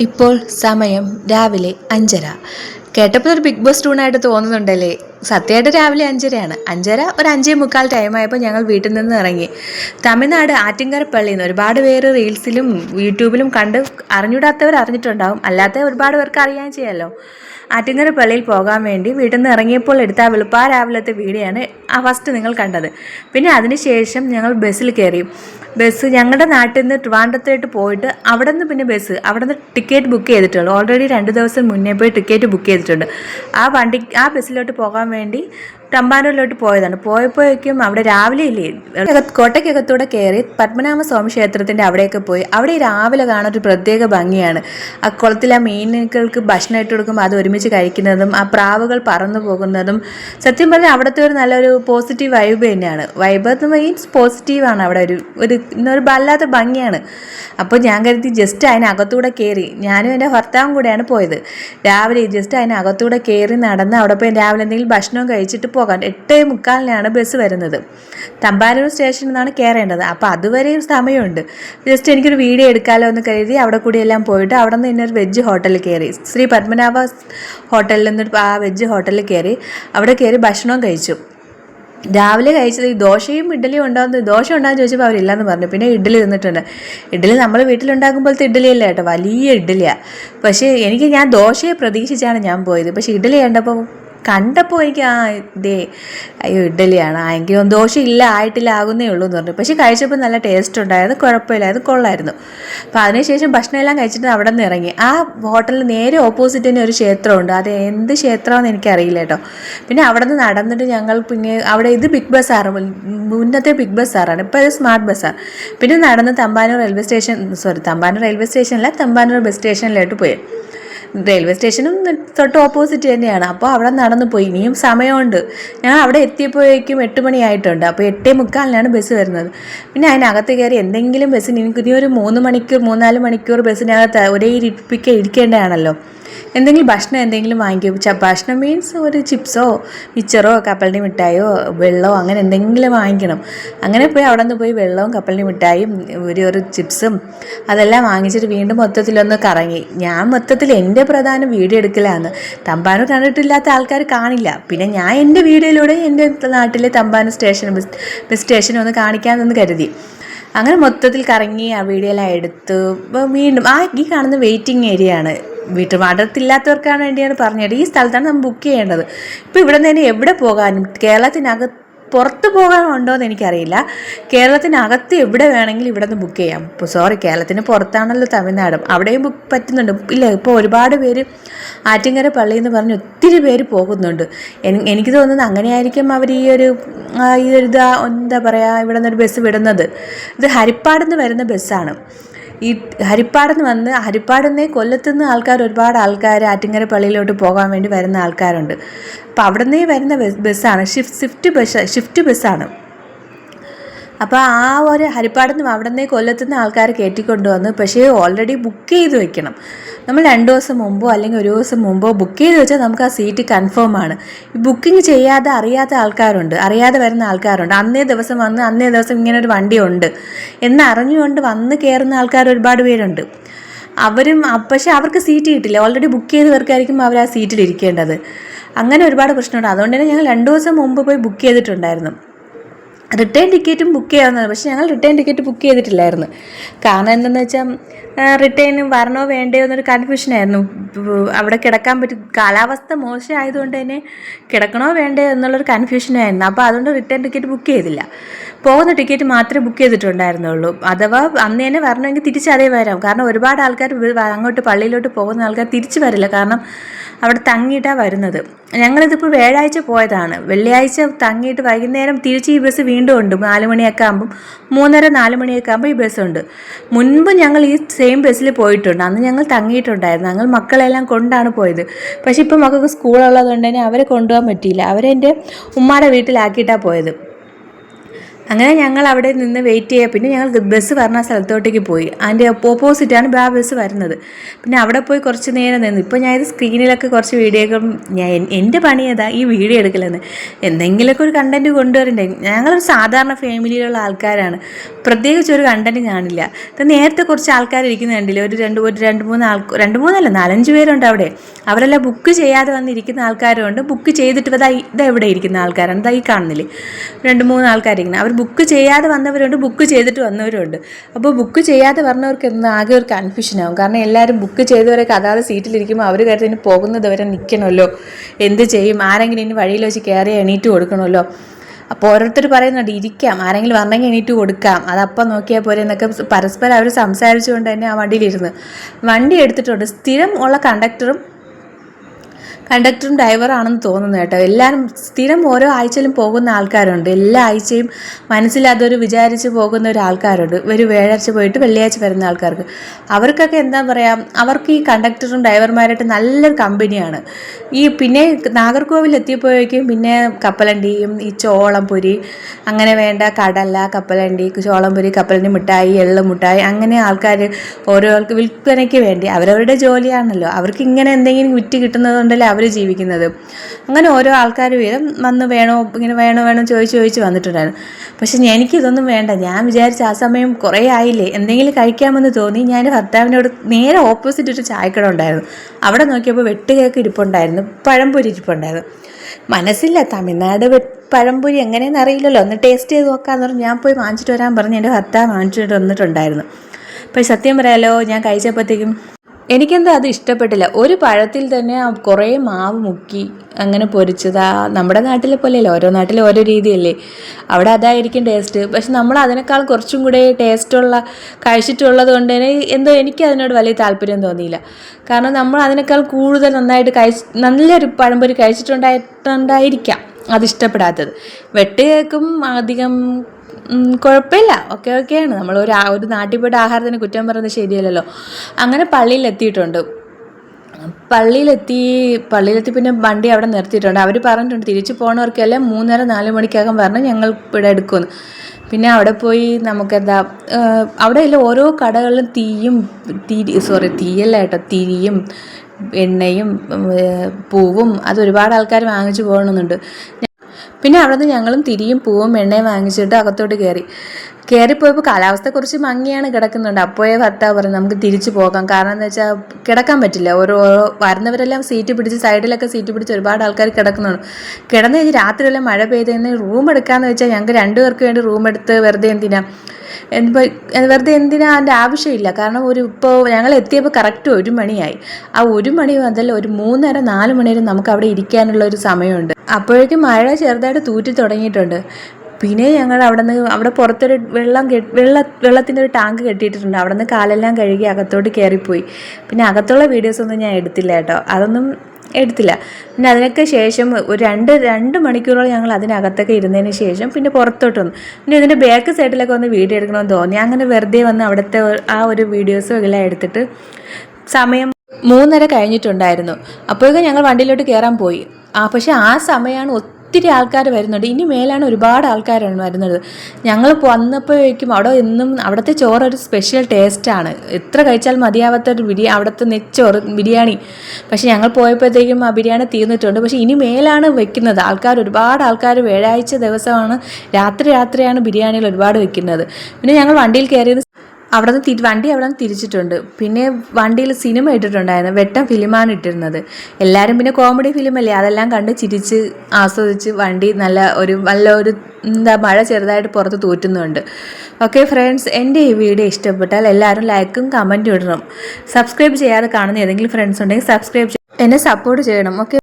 ഇപ്പോൾ സമയം രാവിലെ അഞ്ചര. കേട്ടപ്പോൾ ഒരു ബിഗ് ബോസ് ടൂണായിട്ട് തോന്നുന്നുണ്ടല്ലേ? സത്യമായിട്ട് രാവിലെ അഞ്ചരയാണ്. അഞ്ചര ഒരു അഞ്ചേ മുക്കാൽ ടൈമായപ്പോൾ ഞങ്ങൾ വീട്ടിൽ നിന്ന് ഇറങ്ങി. തമിഴ്നാട് ആറ്റിങ്കര പള്ളിയിൽ നിന്ന് ഒരുപാട് പേര് റീൽസിലും യൂട്യൂബിലും കണ്ട് അറിഞ്ഞൂടാത്തവർ അറിഞ്ഞിട്ടുണ്ടാവും. അല്ലാത്ത ഒരുപാട് പേർക്ക് അറിയാൻ ചെയ്യാമല്ലോ ആറ്റിങ്ങര പള്ളിയിൽ പോകാൻ വേണ്ടി വീട്ടിൽ നിന്ന് ഇറങ്ങിയപ്പോൾ എടുത്ത ആ വെളുപ്പാ രാവിലത്തെ വീഡിയോയാണ് ആ ഫസ്റ്റ് നിങ്ങൾ കണ്ടത്. പിന്നെ അതിനുശേഷം ഞങ്ങൾ ബസ്സിൽ കയറി. ബസ് ഞങ്ങളുടെ നാട്ടിൽ നിന്ന് ട്രിവാൻഡ്രത്തോട്ട് പോയിട്ട് അവിടെ നിന്ന് പിന്നെ ബസ് അവിടെ നിന്ന് ടിക്കറ്റ് ബുക്ക് ചെയ്തിട്ടുള്ളൂ. ഓൾറെഡി രണ്ട് ദിവസം മുന്നേ പോയി ടിക്കറ്റ് ബുക്ക് ചെയ്തിട്ടുണ്ട്. ആ വണ്ടി ആ ബസ്സിലോട്ട് പോകാൻ വേണ്ടി തമ്പാനൂരിലോട്ട് പോയതാണ്. പോയപ്പോഴേക്കും അവിടെ രാവിലെ ഇല്ലേ കോട്ടയ്ക്കകത്തൂടെ കയറി പത്മനാഭ സ്വാമി ക്ഷേത്രത്തിന്റെ അവിടെയൊക്കെ പോയി. അവിടെ രാവിലെ കാണാൻ ഒരു പ്രത്യേക ഭംഗിയാണ്. ആ കുളത്തിലെ മീനുകൾക്ക് ഭക്ഷണം ഇട്ട് കൊടുക്കുമ്പോൾ അത് ഒരുമിച്ച് കഴിക്കുന്നതും ആ പ്രാവുകൾ പറന്നു പോകുന്നതും സത്യം പറഞ്ഞാൽ അവിടുത്തെ ഒരു നല്ലൊരു പോസിറ്റീവ് വൈബ് തന്നെയാണ്. വൈബ് എന്ന് മീൻസ് പോസിറ്റീവാണ് അവിടെ ഒരു ഒരു ഒരു വല്ലാത്ത ഭംഗിയാണ്. അപ്പോൾ ഞാൻ കരുതി ജസ്റ്റ് അതിനകത്തൂടെ കയറി ഞാനും എന്റെ ഭർത്താവും കൂടെയാണ് പോയത്. രാവിലെ ജസ്റ്റ് അതിനകത്തൂടെ കയറി നടന്ന് അവിടെ പോയി രാവിലെ എന്തെങ്കിലും ഭക്ഷണം കഴിച്ചിട്ട് പോകാൻ. എട്ടേ മുക്കാലിനാണ് ബസ് വരുന്നത്. തമ്പാനൂർ സ്റ്റേഷനിൽ നിന്നാണ് കയറേണ്ടത് അപ്പോൾ അതുവരെയും സമയമുണ്ട്. ജസ്റ്റ് എനിക്കൊരു വീഡിയോ എടുക്കാമല്ലോ എന്ന് കരുതി അവിടെ കൂടി എല്ലാം പോയിട്ട് അവിടെ നിന്ന് ഇന്നൊരു വെജ് ഹോട്ടലിൽ കയറി ശ്രീ പത്മനാഭ ഹോട്ടലിൽ നിന്ന് ആ വെജ് ഹോട്ടലിൽ കയറി അവിടെ കയറി ഭക്ഷണം കഴിച്ചു. രാവിലെ കഴിച്ചത് ഈ ദോശയും ഇഡ്ഡലിയും ഉണ്ടാകുന്നത് ദോശ ഉണ്ടാകുന്ന ചോദിച്ചപ്പോൾ അവരില്ലെന്ന് പറഞ്ഞു. പിന്നെ ഇഡ്ഡലി തിന്നിട്ടുണ്ട്. ഇഡ്ഡലി നമ്മൾ വീട്ടിലുണ്ടാക്കുമ്പോഴത്തെ ഇഡ്ഡലിയല്ല കേട്ടോ? വലിയ ഇഡ്ഡലിയാണ് പക്ഷേ എനിക്ക് ഞാൻ ദോശയെ പ്രതീക്ഷിച്ചാണ് ഞാൻ പോയത്. പക്ഷേ ഇഡ്ഡലി കണ്ടപ്പോൾ കണ്ടപ്പോൾ എനിക്ക് ആ ഇതേ അയ്യോ ഇഡ്ഡലിയാണ്. ആ തോന്നുന്നു ദോശ ഇല്ല ആയിട്ടില്ല ആകുന്നേ ഉള്ളൂ എന്ന് പറഞ്ഞു. പക്ഷേ കഴിച്ചപ്പോൾ നല്ല ടേസ്റ്റ് ഉണ്ടായിരുന്നു കുഴപ്പമില്ലായിരുന്നു കൊള്ളായിരുന്നു. അപ്പോൾ അതിനുശേഷം ഭക്ഷണം എല്ലാം കഴിച്ചിട്ട് അവിടെ നിന്ന് ഇറങ്ങി. ആ ഹോട്ടലിൽ നേരെ ഓപ്പോസിറ്റ് തന്നെ ഒരു ക്ഷേത്രമുണ്ട്. അത് എന്ത് ക്ഷേത്രമാണെന്ന് എനിക്കറിയില്ല കേട്ടോ. പിന്നെ അവിടെ നിന്ന് നടന്നിട്ട് ഞങ്ങൾ പിന്നെ അവിടെ ഇത് ബിഗ് ബസ്സാറ് മുന്നത്തെ ബിഗ് ബസ്സാറാണ് ഇപ്പോൾ ഇത് സ്മാർട്ട് ബസ്സാണ് പിന്നെ നടന്ന് Thampanoor railway station sorry Thampanoor railway സ്റ്റേഷനല്ല Thampanoor bus സ്റ്റേഷനിലോട്ട് പോയി. റെയിൽവേ സ്റ്റേഷനും തൊട്ട് ഓപ്പോസിറ്റ് തന്നെയാണ്. അപ്പോൾ അവിടെ നടന്നു പോയി. ഇനിയും സമയമുണ്ട്. ഞാൻ അവിടെ എത്തിയപ്പോഴേക്കും എട്ട് മണിയായിട്ടുണ്ട്. അപ്പോൾ എട്ടേ മുക്കാലിനാണ് ബസ് വരുന്നത്. പിന്നെ അതിനകത്ത് കയറി എന്തെങ്കിലും ബസ്സിന് എനിക്ക് ഇനി ഒരു മൂന്ന് മണിക്കൂർ മൂന്നാൽ മണിക്കൂർ ബസ്സിനകത്ത് ഒരേ ഇരിപ്പിക്ക ഇരിക്കേണ്ടതാണല്ലോ. എന്തെങ്കിലും ഭക്ഷണം എന്തെങ്കിലും വാങ്ങിക്കും? ഭക്ഷണം മീൻസ് ഒരു ചിപ്സോ മിച്ചറോ കപ്പലിന്റെ മിഠായോ വെള്ളമോ അങ്ങനെ എന്തെങ്കിലും വാങ്ങിക്കണം. അങ്ങനെ പോയി അവിടെ നിന്ന് പോയി വെള്ളവും കപ്പലിന്റെ മിഠായും ഒരു ഒരു ചിപ്സും അതെല്ലാം വാങ്ങിച്ചിട്ട് വീണ്ടും മൊത്തത്തിലൊന്ന് കറങ്ങി. ഞാൻ മൊത്തത്തിൽ എന്റെ പ്രധാന വീഡിയോ എടുക്കലാണ് തമ്പാനൂർ കണ്ടിട്ടില്ലാത്ത ആൾക്കാർ കാണില്ല. പിന്നെ ഞാൻ എന്റെ വീഡിയോയിലൂടെ എന്റെ നാട്ടിലെ Thampanoor station bus bus station ഒന്ന് കാണിക്കാമെന്ന് കരുതി. അങ്ങനെ മൊത്തത്തിൽ കറങ്ങി ആ വീഡിയോ എല്ലാം എടുത്തു. വീണ്ടും ആ ഈ കാണുന്ന വെയിറ്റിംഗ് ഏരിയ ആണ്. വീട്ടുപാടത്തില്ലാത്തവർക്കാണ് വേണ്ടിയാണ് പറഞ്ഞത്. ഈ സ്ഥലത്താണ് നമ്മൾ ബുക്ക് ചെയ്യേണ്ടത്. ഇപ്പോൾ ഇവിടെ നിന്ന് എവിടെ പോകാനും കേരളത്തിനകത്ത് പുറത്ത് പോകാനുണ്ടോ എന്ന് എനിക്കറിയില്ല. കേരളത്തിനകത്ത് എവിടെ വേണമെങ്കിലും ഇവിടെ നിന്ന് ബുക്ക് ചെയ്യാം. ഇപ്പോൾ സോറി കേരളത്തിന് പുറത്താണല്ലോ തമിഴ്നാടും. അവിടെയും ബുക്ക് പറ്റുന്നുണ്ട്. ഇല്ല ഇപ്പോൾ ഒരുപാട് പേര് ആറ്റിങ്ങര പള്ളി എന്ന് പറഞ്ഞ് ഒത്തിരി പേര് പോകുന്നുണ്ട്. എനിക്ക് തോന്നുന്നത് അങ്ങനെയായിരിക്കും അവർ ഈ ഒരു ഈ ഒരു എന്താ പറയുക ഇവിടെ നിന്നൊരു ബസ് വിടുന്നത്. ഇത് ഹരിപ്പാട് നിന്ന് വരുന്ന ബസ്സാണ് ഈ ഹരിപ്പാടെന്ന് വന്ന് ഹരിപ്പാടെന്ന് കൊല്ലത്തുനിന്ന് ആൾക്കാർ ഒരുപാട് ആൾക്കാർ ആറ്റിങ്ങര പള്ളിയിലോട്ട് പോകാൻ വേണ്ടി വരുന്ന ആൾക്കാരുണ്ട്. അപ്പോൾ അവിടെ നിന്നേ വരുന്ന ബസ് ബസ്സാണ്. ഷിഫ്റ്റ് ഷിഫ്റ്റ് ബസ് ഷിഫ്റ്റ് ബസ്സാണ്. അപ്പോൾ ആ ഒരു ഹരിപ്പാടെന്ന് അവിടെ നിന്ന് കൊല്ലത്തുനിന്ന് ആൾക്കാർ കയറ്റിക്കൊണ്ടുവന്ന് പക്ഷേ ഓൾറെഡി ബുക്ക് ചെയ്ത് വെക്കണം. നമ്മൾ രണ്ട് ദിവസം മുമ്പോ അല്ലെങ്കിൽ ഒരു ദിവസം മുമ്പോ ബുക്ക് ചെയ്ത് വെച്ചാൽ നമുക്ക് ആ സീറ്റ് കൺഫേം ആണ്. ഈ ബുക്കിംഗ് ചെയ്യാതെ അറിയാത്ത ആൾക്കാരുണ്ട്. അറിയാതെ വരുന്ന ആൾക്കാരുണ്ട്. അന്നേ ദിവസം വന്ന് അന്നേ ദിവസം ഇങ്ങനെ ഒരു വണ്ടി ഉണ്ട് എന്ന് അറിഞ്ഞുകൊണ്ട് വന്ന് കയറുന്ന ആൾക്കാർ ഒരുപാട് പേരുണ്ട്. അവരും പക്ഷേ അവർക്ക് സീറ്റ് കിട്ടില്ല. ഓൾറെഡി ബുക്ക് ചെയ്തവർക്കായിരിക്കും അവർ ആ സീറ്റിൽ ഇരിക്കേണ്ടത്. അങ്ങനെ ഒരുപാട് പ്രശ്നമുണ്ട്. അതുകൊണ്ട് തന്നെ ഞങ്ങൾ രണ്ട് ദിവസം മുമ്പ് പോയി ബുക്ക് ചെയ്തിട്ടുണ്ടായിരുന്നു. റിട്ടേൺ ടിക്കറ്റും ബുക്ക് ചെയ്യാവുന്നതാണ്. പക്ഷേ ഞങ്ങൾ റിട്ടേൺ ടിക്കറ്റ് ബുക്ക് ചെയ്തിട്ടില്ലായിരുന്നു. കാരണം എന്തെന്ന് വെച്ചാൽ റിട്ടേൺ വരണോ വേണ്ടയോ എന്നൊരു കൺഫ്യൂഷനായിരുന്നു അവിടെ കിടക്കാൻ പറ്റും കാലാവസ്ഥ മോശമായതുകൊണ്ട് തന്നെ കിടക്കണോ വേണ്ടയോ എന്നുള്ളൊരു കൺഫ്യൂഷനായിരുന്നു അപ്പോൾ അതുകൊണ്ട് റിട്ടേൺ ടിക്കറ്റ് ബുക്ക് ചെയ്തില്ല. പോകുന്ന ടിക്കറ്റ് മാത്രമേ ബുക്ക് ചെയ്തിട്ടുണ്ടായിരുന്നുള്ളൂ. അഥവാ അന്ന് തന്നെ വരണമെങ്കിൽ തിരിച്ച് അതേ വരാം. കാരണം ഒരുപാട് ആൾക്കാർ അങ്ങോട്ട് പള്ളിയിലോട്ട് പോകുന്ന ആൾക്കാർ തിരിച്ചു വരില്ല. കാരണം അവിടെ തങ്ങിയിട്ടാണ് വരുന്നത്. ഞങ്ങളിതിപ്പോൾ വ്യാഴാഴ്ച പോയതാണ്. വെള്ളിയാഴ്ച തങ്ങിയിട്ട് വൈകുന്നേരം തിരിച്ച് ഈ ബസ് വീണ്ടും ഉണ്ട്. നാല് മണിയൊക്കെ ആകുമ്പം മൂന്നര നാല് മണിയൊക്കെ ആകുമ്പോൾ ഈ ബസ്സുണ്ട് മുൻപ് ഞങ്ങൾ ഈ സെയിം ബസ്സിൽ പോയിട്ടുണ്ട്. അന്ന് ഞങ്ങൾ തങ്ങിയിട്ടുണ്ടായിരുന്നു. ഞങ്ങൾ മക്കളെല്ലാം കൊണ്ടാണ് പോയത്. പക്ഷേ ഇപ്പം മക്കൾക്ക് സ്കൂളുള്ളത് കൊണ്ട് തന്നെ അവരെ കൊണ്ടുപോകാൻ പറ്റിയില്ല. അവരെ എന്റെ ഉമ്മാടെ വീട്ടിലാക്കിയിട്ടാണ് പോയത്. അങ്ങനെ ഞങ്ങൾ അവിടെ നിന്ന് വെയിറ്റ് ചെയ്യുക പിന്നെ ഞങ്ങൾ ബസ് പറഞ്ഞ സ്ഥലത്തോട്ടേക്ക് പോയി. അതിന്റെ ഓപ്പോസിറ്റാണ് ആ ബസ് വരുന്നത്. പിന്നെ അവിടെ പോയി കുറച്ച് നേരം നിന്ന്. ഇപ്പോൾ ഞാൻ ഇത് സ്ക്രീനിലൊക്കെ കുറച്ച് വീഡിയോകൾ ഞാൻ എന്റെ പണി ഏതാ? ഈ വീഡിയോ എടുക്കലെന്ന്. എന്തെങ്കിലുമൊക്കെ ഒരു കണ്ടന്റ് കൊണ്ടുവരണ്ടേ? ഞങ്ങളൊരു സാധാരണ ഫാമിലിയിലുള്ള ആൾക്കാരാണ്. പ്രത്യേകിച്ച് ഒരു കണ്ടന്റ് കാണില്ല. ഇത് നേരത്തെ കുറച്ച് ആൾക്കാർ ഇരിക്കുന്ന കണ്ടില്ലേ? ഒരു രണ്ട് ഒരു രണ്ട് മൂന്ന് ആൾ രണ്ട് മൂന്നല്ല നാലഞ്ച് പേരുണ്ട് അവിടെ. അവരെല്ലാം ബുക്ക് ചെയ്യാതെ വന്നിരിക്കുന്ന ആൾക്കാരുണ്ട്. ബുക്ക് ചെയ്തിട്ട് ഇതാ ഇവിടെ ഇരിക്കുന്ന ആൾക്കാരാണ്. ഇതാ ഈ കാണുന്നില്ലേ? രണ്ട് മൂന്ന് ആൾക്കാരിരിക്കുന്നത് അവർ ബുക്ക് ചെയ്യാതെ വന്നവരുണ്ട് ബുക്ക് ചെയ്തിട്ട് വന്നവരുണ്ട്. അപ്പോൾ ബുക്ക് ചെയ്യാതെ വന്നവർക്ക് എന്ന് ആകെ ഒരു കൺഫ്യൂഷൻ ആവും. കാരണം എല്ലാവരും ബുക്ക് ചെയ്തവരൊക്കെ അതാത് സീറ്റിലിരിക്കുമ്പോൾ അവർ കരുതി പോകുന്നത് വരെ നിൽക്കണമല്ലോ എന്ത് ചെയ്യും? ആരെങ്കിലും ഇനി വഴിയിൽ വെച്ച് കയറി എണീറ്റ് കൊടുക്കണമല്ലോ. അപ്പോൾ ഓരോരുത്തർ പറയുന്നുണ്ട് ഇരിക്കാം. ആരെങ്കിലും വന്നെങ്കിൽ എണീറ്റ് കൊടുക്കാം. അതപ്പം നോക്കിയാൽ പോരെ എന്നൊക്കെ പരസ്പരം അവർ സംസാരിച്ചുകൊണ്ട് തന്നെ ആ വണ്ടിയിലിരുന്ന്. വണ്ടി എടുത്തിട്ടുണ്ട്. സ്ഥിരം ഉള്ള കണ്ടക്ടറും കണ്ടക്ടറും ഡ്രൈവറാണെന്ന് തോന്നുന്നു കേട്ടോ. എല്ലാവരും സ്ഥിരം ഓരോ ആഴ്ചയിലും പോകുന്ന ആൾക്കാരുണ്ട്. എല്ലാ ആഴ്ചയും മനസ്സിൽ അതൊരു വിചാരിച്ച് പോകുന്ന ഒരു ആൾക്കാരുണ്ട്. ഒരു വ്യാഴാഴ്ച പോയിട്ട് വെള്ളിയാഴ്ച വരുന്ന ആൾക്കാർക്ക്. അവർക്കൊക്കെ എന്താ പറയുക അവർക്ക് ഈ കണ്ടക്ടറും ഡ്രൈവർമാരായിട്ട് നല്ലൊരു കമ്പനിയാണ്. ഈ പിന്നെ നാഗർകോവിൽ എത്തിയപ്പോഴേക്കും പിന്നെ കപ്പലണ്ടിയും ഈ ചോളം പൊരി അങ്ങനെ വേണ്ട കടല കപ്പലണ്ടി ചോളം പൊരി കപ്പലണ്ടി മിഠായി എള്ളു മിഠായി അങ്ങനെ ആൾക്കാർ ഓരോ ആൾക്ക് വിൽപ്പനയ്ക്ക് വേണ്ടി അവരവരുടെ ജോലിയാണല്ലോ. അവർക്ക് ഇങ്ങനെ എന്തെങ്കിലും വിറ്റ് കിട്ടുന്നതുകൊണ്ടല്ലേ അവർ ജീവിക്കുന്നത്. അങ്ങനെ ഓരോ ആൾക്കാർ വീതം വന്ന് വേണോ ഇങ്ങനെ വേണോ വേണോ ചോദിച്ച് ചോദിച്ച് വന്നിട്ടുണ്ടായിരുന്നു. പക്ഷെ എനിക്കിതൊന്നും വേണ്ട. ഞാൻ വിചാരിച്ച ആ സമയം കുറേ ആയില്ലേ. എന്തെങ്കിലും കഴിക്കാമെന്ന് തോന്നി. ഞാൻ ഭർത്താവിനോട് നേരെ ഓപ്പോസിറ്റ് ഒരു ചായക്കട ഉണ്ടായിരുന്നു. അവിടെ നോക്കിയപ്പോൾ വെട്ടുകേക്ക് ഇരിപ്പുണ്ടായിരുന്നു. പഴംപൊരി ഇരിപ്പുണ്ടായിരുന്നു. മനസ്സില്ല തമിഴ്നാട് പഴംപൊരി എങ്ങനെയെന്ന് അറിയില്ലല്ലോ. ഒന്ന് ടേസ്റ്റ് ചെയ്ത് നോക്കാന്ന് പറഞ്ഞ് ഞാൻ പോയി വാങ്ങിച്ചിട്ട് വരാൻ പറഞ്ഞ് എന്റെ ഭർത്താവ് വാങ്ങിച്ചിട്ട് വന്നിട്ടുണ്ടായിരുന്നു. പക്ഷെ സത്യം പറയാലോ ഞാൻ കഴിച്ചപ്പോഴത്തേക്കും എനിക്കെന്താ അത് ഇഷ്ടപ്പെട്ടില്ല. ഒരു പഴത്തിൽ തന്നെ കുറേ മാവ് മുക്കി അങ്ങനെ പൊരിച്ചതാ നമ്മുടെ നാട്ടിലെ പോലെയല്ല ഓരോ നാട്ടിലും ഓരോ രീതിയല്ലേ. അവിടെ അതായിരിക്കും ടേസ്റ്റ്. പക്ഷെ നമ്മൾ അതിനേക്കാൾ കുറച്ചും കൂടെ ടേസ്റ്റുള്ള കഴിച്ചിട്ടുള്ളത് കൊണ്ട് തന്നെ എന്തോ എനിക്ക് അതിനോട് വലിയ താല്പര്യം തോന്നിയില്ല. കാരണം നമ്മൾ അതിനേക്കാൾ കൂടുതൽ നന്നായിട്ട് കഴിച്ച് നല്ലൊരു പഴംപൊരി കഴിച്ചിട്ടുണ്ടായിട്ടുണ്ടായിരിക്കാം അതിഷ്ടപ്പെടാത്തത് വെട്ടുകേക്കും അധികം കുഴപ്പമില്ല. ഓക്കെ ഓക്കെയാണ് നമ്മൾ ഒരു ഒരു നാട്ടിൽ പോയിട്ട് ആഹാരത്തിന് കുറ്റം പറയുന്നത് ശരിയല്ലല്ലോ. അങ്ങനെ പള്ളിയിലെത്തിയിട്ടുണ്ട്. പള്ളിയിലെത്തി പള്ളിയിലെത്തി പിന്നെ വണ്ടി അവിടെ നിർത്തിയിട്ടുണ്ട്. അവർ പറഞ്ഞിട്ടുണ്ട് തിരിച്ചു പോകണവർക്കെല്ലാം മൂന്നര നാല് മണിക്കകം പറഞ്ഞ് ഞങ്ങൾ ഇവിടെ എടുക്കുമെന്ന്. പിന്നെ അവിടെ പോയി നമുക്കെന്താ അവിടെ ഓരോ കടകളിലും തീയും തിരി സോറി തീയല്ല കേട്ടോ തിരിയും എണ്ണയും പൂവും അത് ഒരുപാട് ആൾക്കാർ വാങ്ങിച്ചു പോകണമെന്നുണ്ട്. പിന്നെ അവിടെ നിന്ന് ഞങ്ങളും തിരിയും പൂവും എണ്ണയും വാങ്ങിച്ചിട്ട് അകത്തോട്ട് കയറി കയറിപ്പോയപ്പോൾ കാലാവസ്ഥ കുറച്ച് മങ്ങിയാണ് കിടക്കുന്നുണ്ട്. അപ്പോഴേ ഭർത്താവ് പറഞ്ഞു നമുക്ക് തിരിച്ചു പോകാം. കാരണം എന്താ വെച്ചാൽ കിടക്കാൻ പറ്റില്ല. ഓരോ വരുന്നവരെല്ലാം സീറ്റ് പിടിച്ച് സൈഡിലൊക്കെ സീറ്റ് പിടിച്ച് ഒരുപാട് ആൾക്കാർ കിടക്കുന്നുണ്ട്. കിടന്നു കഴിഞ്ഞ് രാത്രിയെല്ലാം മഴ പെയ്ത് റൂം എടുക്കാമെന്ന് വെച്ചാൽ ഞങ്ങൾക്ക് രണ്ടുപേർക്ക് വേണ്ടി റൂം എടുത്ത് വെറുതെ എന്തിനാ? എന്ത് വെറുതെ എന്തിനാ അതിന്റെ ആവശ്യമില്ല. കാരണം ഒരു ഇപ്പോൾ ഞങ്ങൾ എത്തിയപ്പോൾ കറക്റ്റ് ഒരു മണിയായി. ആ ഒരു മണി മുതൽ ഒരു മൂന്നര നാല് മണി വരെ നമുക്ക് അവിടെ ഇരിക്കാനുള്ള ഒരു സമയമുണ്ട്. അപ്പോഴേക്കും മഴ ചെറുതായിട്ട് തൂറ്റി തുടങ്ങിയിട്ടുണ്ട്. പിന്നെ ഞങ്ങൾ അവിടെ നിന്ന് അവിടെ പുറത്തൊരു വെള്ളം വെള്ള വെള്ളത്തിന്റെ ഒരു ടാങ്ക് കെട്ടിയിട്ടുണ്ട് അവിടെ നിന്ന് കാലെല്ലാം കഴുകി അകത്തോട്ട് കയറിപ്പോയി. പിന്നെ അകത്തുള്ള വീഡിയോസ് ഒന്നും ഞാൻ എടുത്തില്ല കേട്ടോ. അതൊന്നും എടുത്തില്ല. പിന്നെ അതിനൊക്കെ ശേഷം ഒരു രണ്ട് രണ്ട് മണിക്കൂറോളം ഞങ്ങൾ അതിനകത്തൊക്കെ ഇരുന്നതിന് ശേഷം പിന്നെ പുറത്തോട്ട് വന്നു. പിന്നെ ഇതിന്റെ ബാക്ക് സൈഡിലൊക്കെ ഒന്ന് വീഡിയോ എടുക്കണമെന്ന് തോന്നി. അങ്ങനെ വെറുതെ വന്ന് അവിടുത്തെ ആ ഒരു വീഡിയോസും എല്ലാം എടുത്തിട്ട് സമയം മൂന്നര കഴിഞ്ഞിട്ടുണ്ടായിരുന്നു. അപ്പോഴേക്കും ഞങ്ങൾ വണ്ടിയിലോട്ട് കയറാൻ പോയി. ആ പക്ഷേ ആ സമയമാണ് ഒത്തിരി ആൾക്കാർ വരുന്നുണ്ട്. ഇനി മേലാണ് ഒരുപാട് ആൾക്കാരാണ് വരുന്നത്. ഞങ്ങൾ വന്നപ്പോഴേക്കും അവിടെ എന്നും അവിടുത്തെ ചോറ് ഒരു സ്പെഷ്യൽ ടേസ്റ്റാണ് എത്ര കഴിച്ചാൽ മതിയാവാത്ത ഒരു ബിരിയാണി അവിടുത്തെ നെച്ചോറ് ബിരിയാണി. പക്ഷേ ഞങ്ങൾ പോയപ്പോഴത്തേക്കും ആ ബിരിയാണി തീർന്നിട്ടുണ്ട്. പക്ഷേ ഇനി മേലാണ് വെക്കുന്നത്. ആൾക്കാർ ഒരുപാട് ആൾക്കാർ വ്യാഴാഴ്ച ദിവസമാണ് രാത്രി രാത്രിയാണ് ബിരിയാണികൾ ഒരുപാട് വെക്കുന്നത്. പിന്നെ ഞങ്ങൾ വണ്ടിയിൽ കയറിയത് അവിടെ നിന്ന് തിരി വണ്ടി അവിടെ നിന്ന് തിരിച്ചിട്ടുണ്ട്. പിന്നെ വണ്ടിയിൽ സിനിമ ഇട്ടിട്ടുണ്ടായിരുന്നു. വെട്ടം ഫിലിമാണ് ഇട്ടിരുന്നത്. എല്ലാവരും പിന്നെ കോമഡി ഫിലിമല്ലേ? അതെല്ലാം കണ്ട് ചിരിച്ച് ആസ്വദിച്ച് വണ്ടി നല്ല ഒരു നല്ല ഒരു എന്താ മഴ ചെറുതായിട്ട് പുറത്ത് തൂറ്റുന്നുണ്ട്. ഓക്കെ ഫ്രണ്ട്സ് എന്റെ ഈ വീഡിയോ ഇഷ്ടപ്പെട്ടാൽ എല്ലാവരും ലൈക്കും കമന്റും ഇടണം. സബ്സ്ക്രൈബ് ചെയ്യാതെ കാണുന്ന ഏതെങ്കിലും ഫ്രണ്ട്സ് ഉണ്ടെങ്കിൽ സബ്സ്ക്രൈബ് എന്നെ സപ്പോർട്ട് ചെയ്യണം. ഓക്കെ